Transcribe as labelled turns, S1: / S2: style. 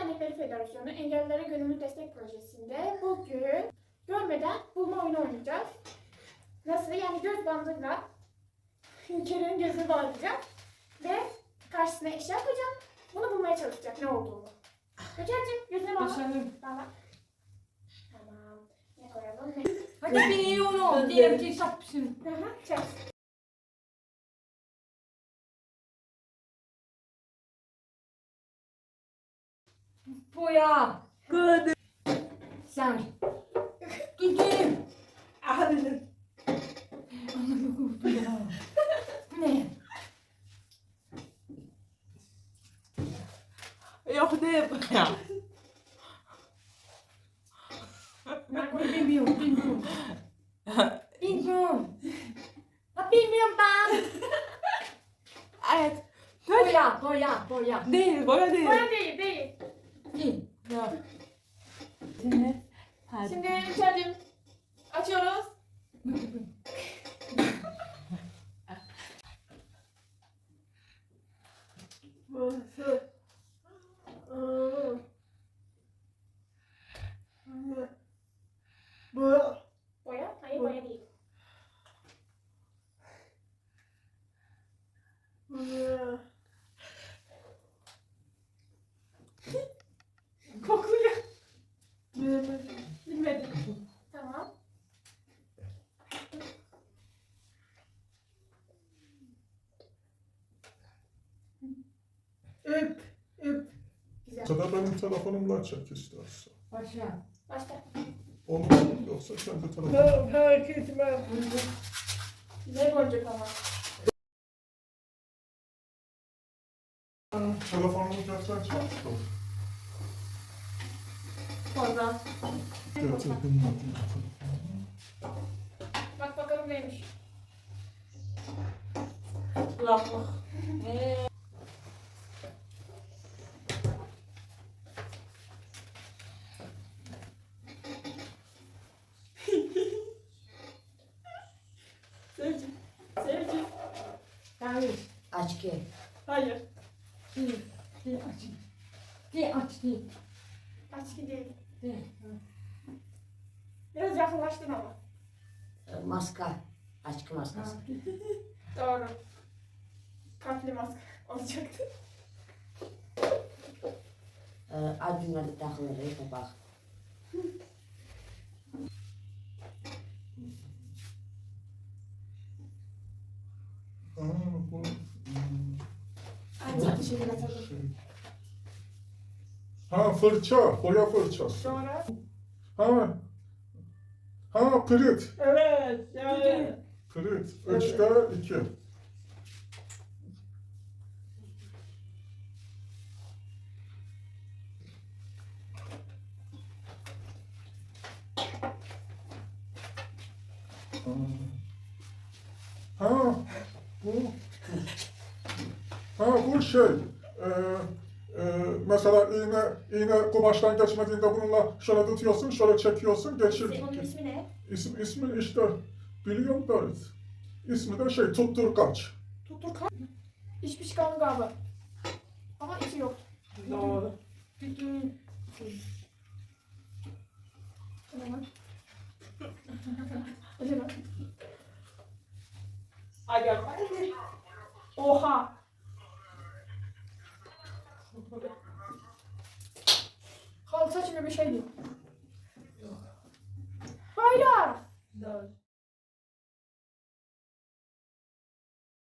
S1: Dernekleri Federasyonu Engellilere Gönüllü Destek Projesi'nde bugün görmeden bulma oyunu oynayacağız. Nasıl? Yani göz bandıyla Kerem'in gözünü bağlayacağım ve karşısına eşya koyacağım. Bunu bulmaya çalışacak ne olduğunu. Göker'cim gözüne bağla.
S2: Başardım.
S1: Bağla. Tamam. Ne koyalım? Ne?
S2: Hadi beni onu. Diyelim ki sapsın.
S1: Hı hı. Çek.
S2: Boya.
S3: Good.
S2: Sen. Gidelim.
S3: Hadi.
S2: Ne?
S3: Yok değil. Ya.
S2: Ben bunu bilmiyorum. Bilmiyorum. Bilmiyorum. Ha bilmiyorum ben.
S3: Evet.
S2: Boya. Boya. Boya.
S3: Değil, boya değil.
S1: Boya Şimdi Göker'cim açıyoruz.
S3: Bu.
S1: Boya? Hayır boya değil. Kokluyor. Bilmedim. Tamam.
S3: Öp. Öp.
S1: Güzel.
S4: Ya da benim telefonumla çek istersen.
S2: Başla.
S1: Başla.
S4: Olur mu? Yoksa kendi telefonum.
S3: Fark etmez.
S1: Ne boncuk ama.
S4: Telefonumu gerçekten çalıştım.
S1: Fazla.
S4: Getirdim.
S1: Bak bakalım neymiş.
S3: Kulaklık.
S1: Sevci.
S2: Hayır.
S3: Aç ki.
S1: Hayır.
S2: Değil. Değil aç. Değil aç değil.
S1: Aç ki değil.
S2: Değil.
S1: Biraz yakınlaştın ama.
S5: Maska. Aşkı maskası.
S1: Doğru. Kalpli maske olacaktı.
S5: Ee, Acun'a takılır ya bak.
S4: Ha, bu...
S1: Aynı.
S4: Şey. Ha fırça, boya fırçası.
S1: Sonra.
S4: Ha, ha pirit,
S3: Evet. Yani.
S4: pirit. Üçte iki. Ha, bu, bu şey, e, e, mesela iğne, iğne kumaştan geçmediğinde bununla şöyle tutuyorsun, şöyle çekiyorsun, geçir.
S1: Onun ismi ne?
S4: İsmi, ismi işte biliyorum da ismi de şey tutturkaç.
S1: Tuttur kalp. Hiçbir şey kaldı galiba. Ama içi yok.
S3: Doğru. Aga.
S1: Oha. Halka gibi bir şeydi. Hayır.